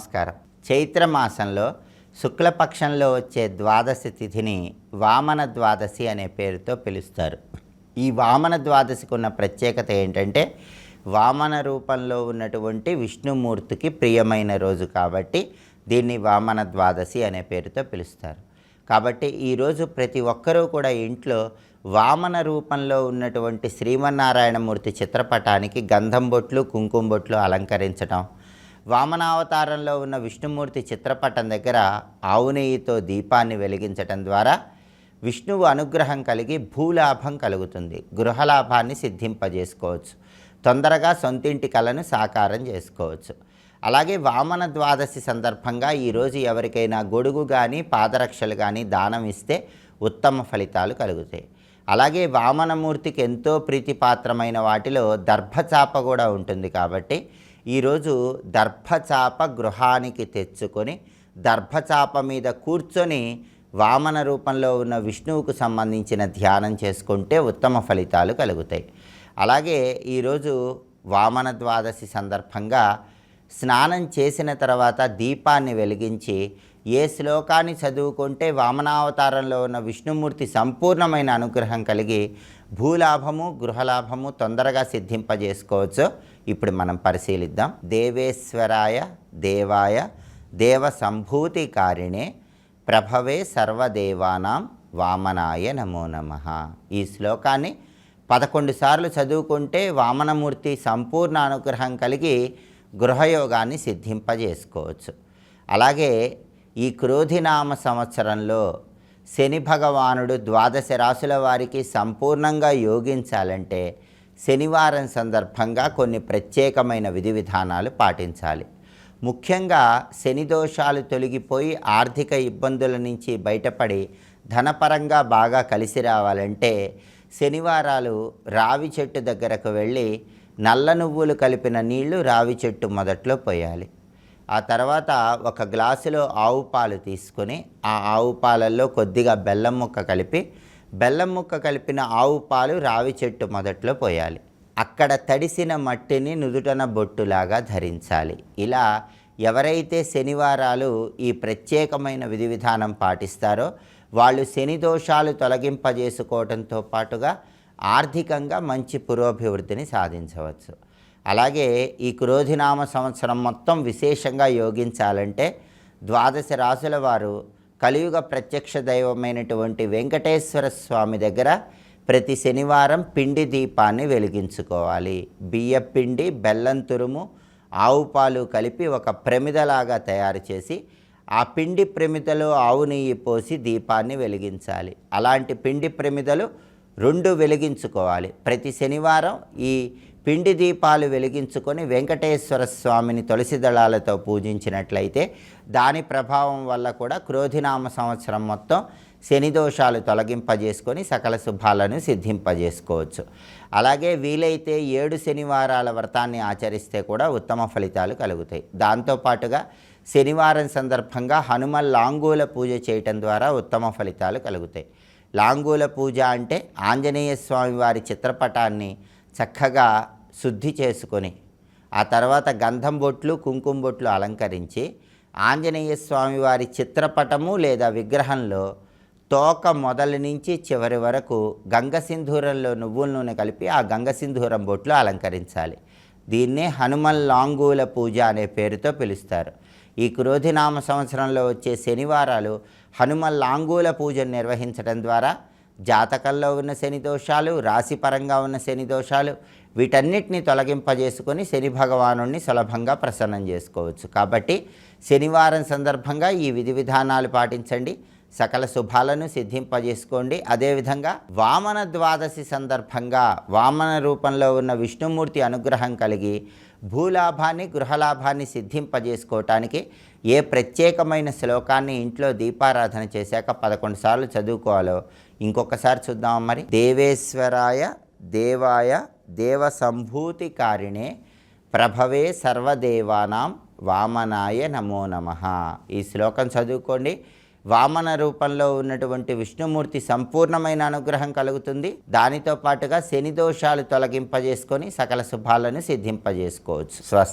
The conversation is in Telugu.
నమస్కారం. చైత్ర మాసంలో శుక్లపక్షంలో వచ్చే ద్వాదశి తిథిని వామన ద్వాదశి అనే పేరుతో పిలుస్తారు. ఈ వామన ద్వాదశికి ఉన్న ప్రత్యేకత ఏంటంటే వామన రూపంలో ఉన్నటువంటి విష్ణుమూర్తికి ప్రియమైన రోజు కాబట్టి దీన్ని వామన ద్వాదశి అనే పేరుతో పిలుస్తారు. కాబట్టి ఈరోజు ప్రతి ఒక్కరూ కూడా ఇంట్లో వామన రూపంలో ఉన్నటువంటి శ్రీమన్నారాయణమూర్తి చిత్రపటానికి గంధం బొట్లు కుంకుమ బొట్లు అలంకరించడం వామనావతారంలో ఉన్న విష్ణుమూర్తి చిత్రపటం దగ్గర ఆవునేయితో దీపాన్ని వెలిగించటం ద్వారా విష్ణువు అనుగ్రహం కలిగి భూలాభం కలుగుతుంది. గృహలాభాన్ని సిద్ధింపజేసుకోవచ్చు. తొందరగా సొంతింటి కలను సాకారం చేసుకోవచ్చు. అలాగే వామన ద్వాదశి సందర్భంగా ఈరోజు ఎవరికైనా గొడుగు కానీ పాదరక్షలు కానీ దానం ఇస్తే ఉత్తమ ఫలితాలు కలుగుతాయి. అలాగే వామనమూర్తికి ఎంతో ప్రీతిపాత్రమైన వాటిలో దర్భచాప కూడా ఉంటుంది కాబట్టి ఈరోజు దర్భచాప గృహానికి తెచ్చుకొని దర్భచాప మీద కూర్చొని వామన రూపంలో ఉన్న విష్ణువుకు సంబంధించిన ధ్యానం చేసుకుంటే ఉత్తమ ఫలితాలు కలుగుతాయి. అలాగే ఈరోజు వామన ద్వాదశి సందర్భంగా స్నానం చేసిన తర్వాత దీపాన్ని వెలిగించి ఏ శ్లోకాన్ని చదువుకుంటే వామనావతారంలో ఉన్న విష్ణుమూర్తి సంపూర్ణమైన అనుగ్రహం కలిగి భూలాభము గృహలాభము తొందరగా సిద్ధింపజేసుకోవచ్చు. ఇప్పుడు మనం పరిశీలిద్దాం. దేవేశ్వరాయ దేవాయ దేవ సంభూతికారిణే ప్రభవే సర్వదేవానాం వామనాయ నమో నమ. ఈ శ్లోకాన్ని పదకొండు సార్లు చదువుకుంటే వామనమూర్తి సంపూర్ణ అనుగ్రహం కలిగి గృహయోగాన్ని సిద్ధింపజేసుకోవచ్చు. అలాగే ఈ క్రోధినామ సంవత్సరంలో శని భగవానుడు ద్వాదశ రాశుల వారికి సంపూర్ణంగా యోగించాలంటే శనివారం సందర్భంగా కొన్ని ప్రత్యేకమైన విధి విధానాలు పాటించాలి. ముఖ్యంగా శని దోషాలు తొలగిపోయి ఆర్థిక ఇబ్బందుల నుంచి బయటపడి ధనపరంగా బాగా కలిసి రావాలంటే శనివారాలు రావి చెట్టు దగ్గరకు వెళ్ళి నల్ల నువ్వులు కలిపిన నీళ్ళు రావి చెట్టు మొదట్లో పోయాలి. ఆ తర్వాత ఒక గ్లాసులో ఆవు పాలు తీసుకొని ఆ ఆవు పాలల్లో కొద్దిగా బెల్లం ముక్క కలిపి బెల్లం ముక్క కలిపిన ఆవు పాలు రావి చెట్టు మొదట్లో పోయాలి. అక్కడ తడిసిన మట్టిని నుదుటన బొట్టులాగా ధరించాలి. ఇలా ఎవరైతే శనివారాలు ఈ ప్రత్యేకమైన విధి విధానం పాటిస్తారో వాళ్ళు శని దోషాలు తొలగింపజేసుకోవడంతో పాటుగా ఆర్థికంగా మంచి పురోభివృద్ధిని సాధించవచ్చు. అలాగే ఈ క్రోధినామ సంవత్సరం మొత్తం విశేషంగా యోగించాలంటే ద్వాదశ రాసుల వారు కలియుగ ప్రత్యక్ష దైవమైనటువంటి వెంకటేశ్వర స్వామి దగ్గర ప్రతి శనివారం పిండి దీపాన్ని వెలిగించుకోవాలి. బియ్య పిండి బెల్లం తురుము ఆవు పాలు కలిపి ఒక ప్రమిదలాగా తయారు చేసి ఆ పిండి ప్రమిదలో ఆవు నెయ్యి పోసి దీపాన్ని వెలిగించాలి. అలాంటి పిండి ప్రమిదలు రెండు వెలిగించుకోవాలి. ప్రతి శనివారం ఈ పిండి దీపాలు వెలిగించుకొని వెంకటేశ్వర స్వామిని తులసి దళాలతో పూజించినట్లయితే దాని ప్రభావం వల్ల కూడా క్రోధినామ సంవత్సరం మొత్తం శని దోషాలు తొలగింపజేసుకొని సకల శుభాలను సిద్ధింపజేసుకోవచ్చు. అలాగే వీలైతే ఏడు శనివారాల వ్రతాన్ని ఆచరిస్తే కూడా ఉత్తమ ఫలితాలు కలుగుతాయి. దాంతోపాటుగా శనివారం సందర్భంగా హనుమ లాంగూల పూజ చేయటం ద్వారా ఉత్తమ ఫలితాలు కలుగుతాయి. లాంగూల పూజ అంటే ఆంజనేయ స్వామి వారి చిత్రపటాన్ని చక్కగా శుద్ధి చేసుకొని ఆ తర్వాత గంధం బొట్లు కుంకుమ బొట్లు అలంకరించి ఆంజనేయ స్వామి వారి చిత్రపటము లేదా విగ్రహంలో తోక మొదలు నుంచి చివరి వరకు గంగసింధూరంలో నువ్వుల నూనె కలిపి ఆ గంగసింధూరం బొట్లు అలంకరించాలి. దీన్నే హనుమన్ లాంగూల పూజ అనే పేరుతో పిలుస్తారు. ఈ క్రోధినామ సంవత్సరంలో వచ్చే శనివారాలు హనుమన్ లాంగూల పూజను నిర్వహించడం ద్వారా జాతకంలో ఉన్న శని దోషాలు రాశిపరంగా ఉన్న శని దోషాలు వీటన్నిటిని తొలగింపజేసుకొని శని భగవాను సులభంగా ప్రసన్నం చేసుకోవచ్చు. కాబట్టి శనివారం సందర్భంగా ఈ విధి విధానాలు పాటించండి. సకల శుభాలను సిద్ధింపజేసుకోండి. అదేవిధంగా వామన ద్వాదశి సందర్భంగా వామన రూపంలో ఉన్న విష్ణుమూర్తి అనుగ్రహం కలిగి భూలాభాన్ని గృహలాభాన్ని సిద్ధింపజేసుకోవటానికి ఏ ప్రత్యేకమైన శ్లోకాన్ని ఇంట్లో దీపారాధన చేశాక పదకొండు సార్లు చదువుకోవాలో ఇంకొకసారి చూద్దాం మరి. దేవేశ్వరాయ దేవాయ దేవ సంభూతి కారిణే ప్రభవే సర్వదేవానాం వామనాయ నమో నమ. ఈ శ్లోకం చదువుకోండి. వామన రూపంలో ఉన్నటువంటి విష్ణుమూర్తి సంపూర్ణమైన అనుగ్రహం కలుగుతుంది. దానితో పాటుగా శని దోషాలు తొలగింపజేసుకొని సకల శుభాలను సిద్ధింపజేసుకోవచ్చు. స్వస్తి.